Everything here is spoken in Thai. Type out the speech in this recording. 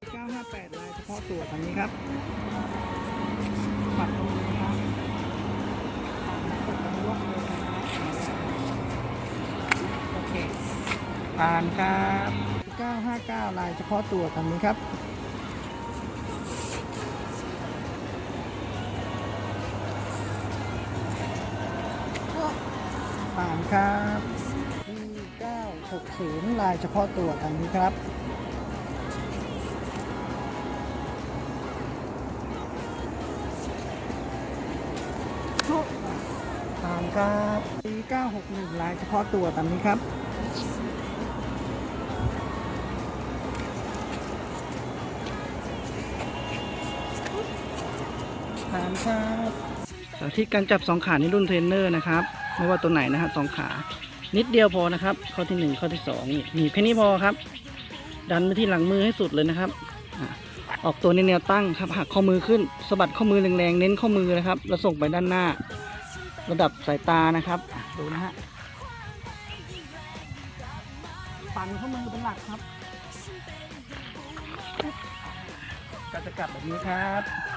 958ลายเฉพาะตัวทางนี้ครับปัดตรงนี้ครับปัดตรงล็อกเลยนะครับโอเคผ่านครับ 959 ลายเฉพาะตัวทางนี้ครับผ่านครับ960 ลายเฉพาะตัวทางนี้ครับ ผ่านครับปี961ลายเฉพาะตัวตามนี้ครับผ่านครับสาธิตการจับสองขาในรุ่นเทรนเนอร์นะครับ ไม่ว่าตัวไหนนะฮะสองขา นิดเดียวพอนะครับ ข้อที่หนึ่งข้อที่สองนี่หนีบแค่นี้พอครับ ดันไปที่หลังมือให้สุดเลยนะครับ อะออกตัวในแนวตั้งครับหักข้อมือขึ้นสะบัดข้อมือแรงๆเน้นข้อมือนะครับ แล้วส่งไปด้านหน้า ระดับสายตานะครับอะดูนะฮะปั่นข้อมือเป็นหลักครับก็จะกลับแบบนี้ครับ